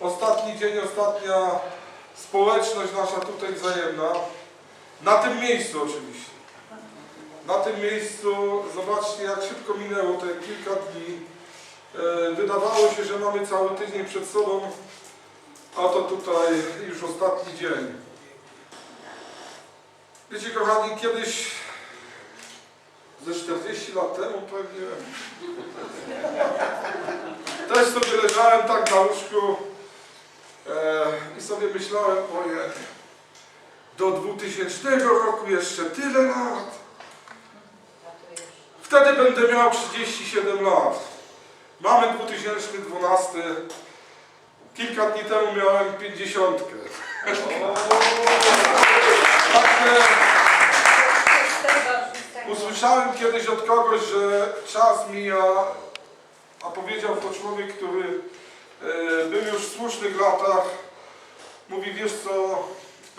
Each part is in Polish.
Ostatni dzień, ostatnia społeczność nasza tutaj wzajemna. Na tym miejscu oczywiście. Na tym miejscu, zobaczcie jak szybko minęło te kilka dni. E, Wydawało się, że mamy cały tydzień przed sobą, a to tutaj już ostatni dzień. Wiecie kochani, kiedyś ze 40 lat temu pewnie leżałem tak na łóżku e, i sobie myślałem, oje, do 2000 roku jeszcze tyle lat. Wtedy będę miał 37 lat. Mamy 2012. Kilka dni temu miałem 50. Także usłyszałem kiedyś od kogoś, że czas mija, a powiedział to człowiek, który był już w słusznych latach. Mówi, wiesz co,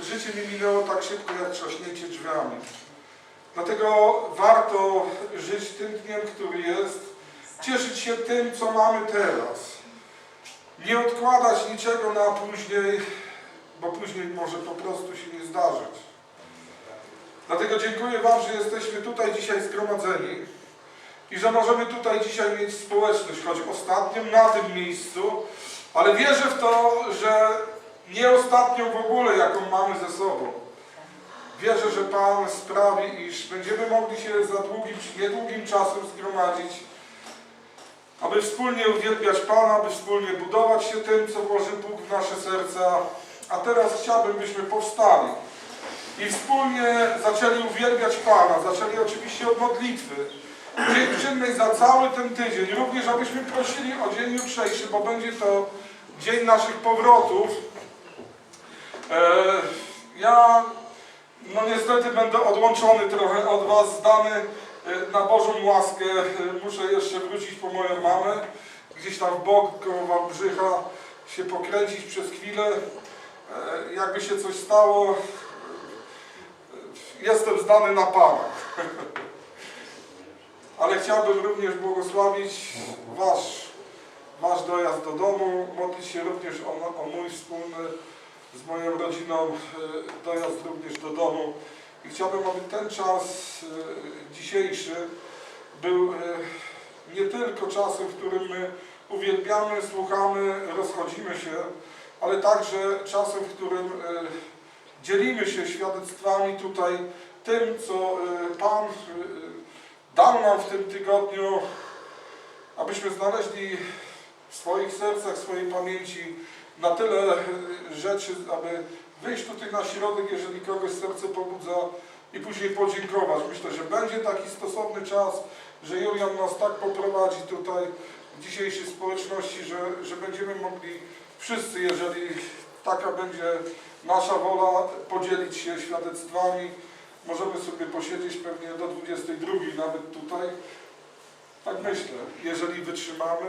życie mi minęło tak szybko jak trzaśnięcie drzwiami. Dlatego warto żyć tym dniem, który jest, cieszyć się tym, co mamy teraz. Nie odkładać niczego na później, bo później może po prostu się nie zdarzyć. Dlatego dziękuję Wam, że jesteśmy tutaj dzisiaj zgromadzeni i że możemy tutaj dzisiaj mieć społeczność, choć ostatnią na tym miejscu, ale wierzę w to, że nie ostatnią w ogóle, jaką mamy ze sobą. Wierzę, że Pan sprawi, iż będziemy mogli się za długim, niedługim czasem zgromadzić, aby wspólnie uwielbiać Pana, aby wspólnie budować się tym, co włoży Bóg w nasze serca. A teraz chciałbym, byśmy powstali i wspólnie zaczęli uwielbiać Pana. Zaczęli oczywiście od modlitwy. Dziękczynnej za cały ten tydzień. Również abyśmy prosili o dzień jutrzejszy, bo będzie to dzień naszych powrotów. E, ja no niestety będę odłączony trochę od Was, zdany e, na Bożą łaskę. E, Muszę jeszcze wrócić po moją mamę. Gdzieś tam w bok koło Wałbrzycha się pokręcić przez chwilę. Jakby się coś stało, jestem zdany na Pana. Ale chciałbym również błogosławić Wasz, wasz dojazd do domu, modlić się również o, o mój wspólny z moją rodziną e, dojazd również do domu. I chciałbym, aby ten czas e, dzisiejszy był e, nie tylko czasem, w którym my uwielbiamy, słuchamy, rozchodzimy się, ale także czasem, w którym dzielimy się świadectwami tutaj tym, co Pan dał nam w tym tygodniu, abyśmy znaleźli w swoich sercach, w swojej pamięci na tyle rzeczy, aby wyjść tutaj na środek, jeżeli kogoś serce pobudza i później podziękować. Myślę, że będzie taki stosowny czas, że Julian nas tak poprowadzi tutaj w dzisiejszej społeczności, że, że będziemy mogli wszyscy, jeżeli taka będzie nasza wola, podzielić się świadectwami. Możemy sobie posiedzieć pewnie do 22 nawet tutaj. Tak myślę, jeżeli wytrzymamy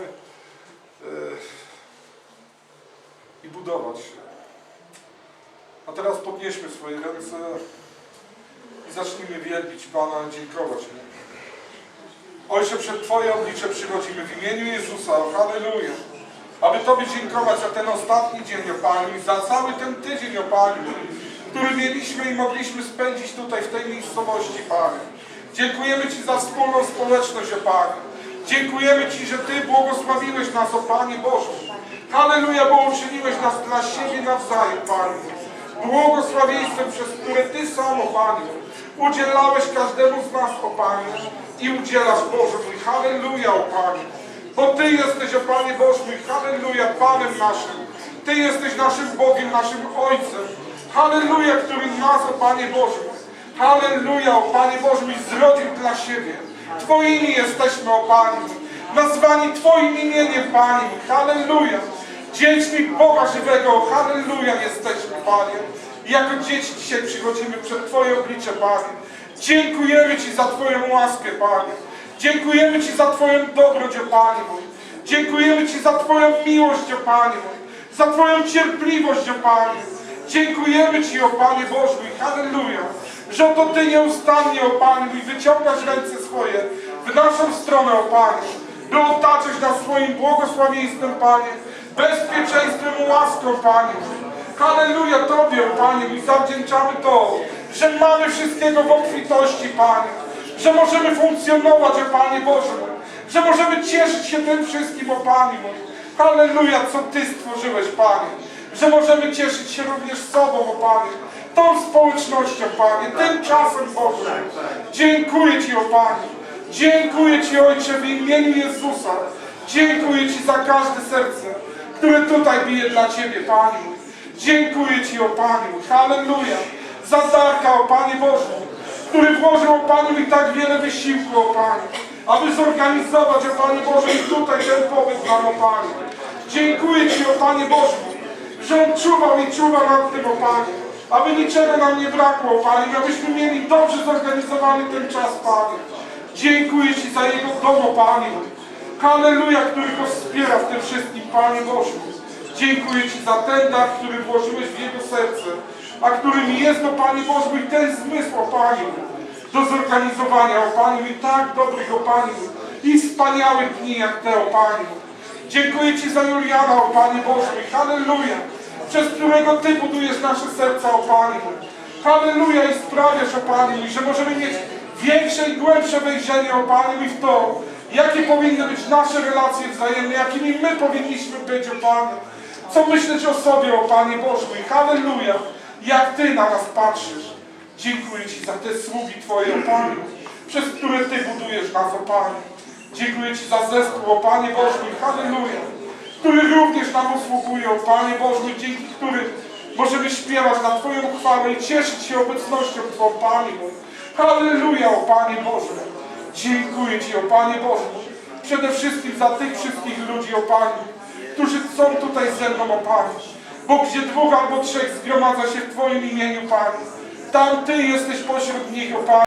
e, i budować się. A teraz podnieśmy swoje ręce i zacznijmy wielbić Pana, dziękować Mu. Ojcze, przed Twoje oblicze przychodzimy w imieniu Jezusa, halleluja. Aby Tobie dziękować za ten ostatni dzień, o Panie, za cały ten tydzień, o Panie, który mieliśmy i mogliśmy spędzić tutaj w tej miejscowości, Panie. Dziękujemy Ci za wspólną społeczność, o Panie. Dziękujemy Ci, że Ty błogosławiłeś nas, o Panie Boże. Halleluja, bo uczyniłeś nas dla siebie nawzajem, Panie. Błogosławieństwem, przez które Ty sam, o Panie, udzielałeś każdemu z nas, o Panie, i udzielasz, Boże mój. Halleluja, o Panie. Bo Ty jesteś, o Panie Boże mój, halleluja, Panem naszym. Ty jesteś naszym Bogiem, naszym Ojcem. Halleluja, który nas, o Panie Boże. Halleluja, o Panie Boże mój, zrodził dla siebie. Twoimi jesteśmy, o Panie. Nazwani Twoim imieniem, Panie. Halleluja. Dziećmi Boga żywego, halleluja jesteśmy, Panie. Jako dzieci dzisiaj przychodzimy przed Twoje oblicze, Panie. Dziękujemy Ci za Twoją łaskę, Panie. Dziękujemy Ci za Twoją dobroć, o Panie. Dziękujemy Ci za Twoją miłość, o Panie. Za Twoją cierpliwość, o Panie. Dziękujemy Ci, o Panie Boże mój, halleluja, że to Ty nieustannie, o Panie mój, wyciągasz ręce swoje w naszą stronę, o Panie, by otaczać nas swoim błogosławieństwem, Panie, bezpieczeństwem łaską, Panie. Halleluja Tobie, Panie, i zawdzięczamy to, że mamy wszystkiego w obfitości, Panie. Że możemy funkcjonować, o Panie Boże, że możemy cieszyć się tym wszystkim, o Panie mój. Halleluja, co Ty stworzyłeś, Panie. Że możemy cieszyć się również sobą, o Panie. Tą społecznością, Panie, tym czasem, Boże. Dziękuję Ci, o Panie. Dziękuję Ci, Ojcze, w imieniu Jezusa. Dziękuję Ci za każde serce, które tutaj bije dla Ciebie, Panie. Dziękuję Ci, o Panie. Halleluja. Za Darka, o Panie Boże, który włożył, o Panie, mi tak wiele wysiłku, o Panie, aby zorganizować, o Panie Boże, i tutaj ten pobyt o Panie. Dziękuję Ci, o Panie Boże, że On czuwał i czuwa nad tym, o Panie, aby niczego nam nie brakło, Panie, abyśmy mieli dobrze zorganizowany ten czas, Panie. Dziękuję Ci za Jego dom, Panie. Halleluja, który Go wspiera w tym wszystkim, Panie Boże. Dziękuję Ci za ten dar, który włożyłeś w Jego serce, a którym jest, o Panie Boże, i ten zmysł, o Panie, do zorganizowania, o Panie, i tak dobrych, o Panie, i wspaniałych dni jak te, o Panie. Dziękuję Ci za Juliana, o Panie Boże, i halleluja, przez którego Ty budujesz nasze serca, o Panie. Halleluja i sprawiasz, o Panie, że możemy mieć większe i głębsze wejrzenie, o Panie, mój, w to, jakie powinny być nasze relacje wzajemne, jakimi my powinniśmy być, o Panie. Co myśleć o sobie, o Panie Boże, mój, halleluja, jak Ty na nas patrzysz. Dziękuję Ci za te sługi Twoje, o Panie, przez które Ty budujesz nas, o Panie. Dziękuję Ci za zespół, o Panie Boże, mój, halleluja, który również nam usługuje, o Panie Boże, dzięki którym możemy śpiewać na Twoją chwałę i cieszyć się obecnością Twą, Panie. Halleluja, o Panie Boże. Dziękuję Ci, o Panie Boże, przede wszystkim za tych wszystkich ludzi, o Panie, którzy są tutaj ze mną, o Panie. Bo gdzie dwóch albo trzech zgromadza się w Twoim imieniu, Panie, tam Ty jesteś pośród nich, o Panie.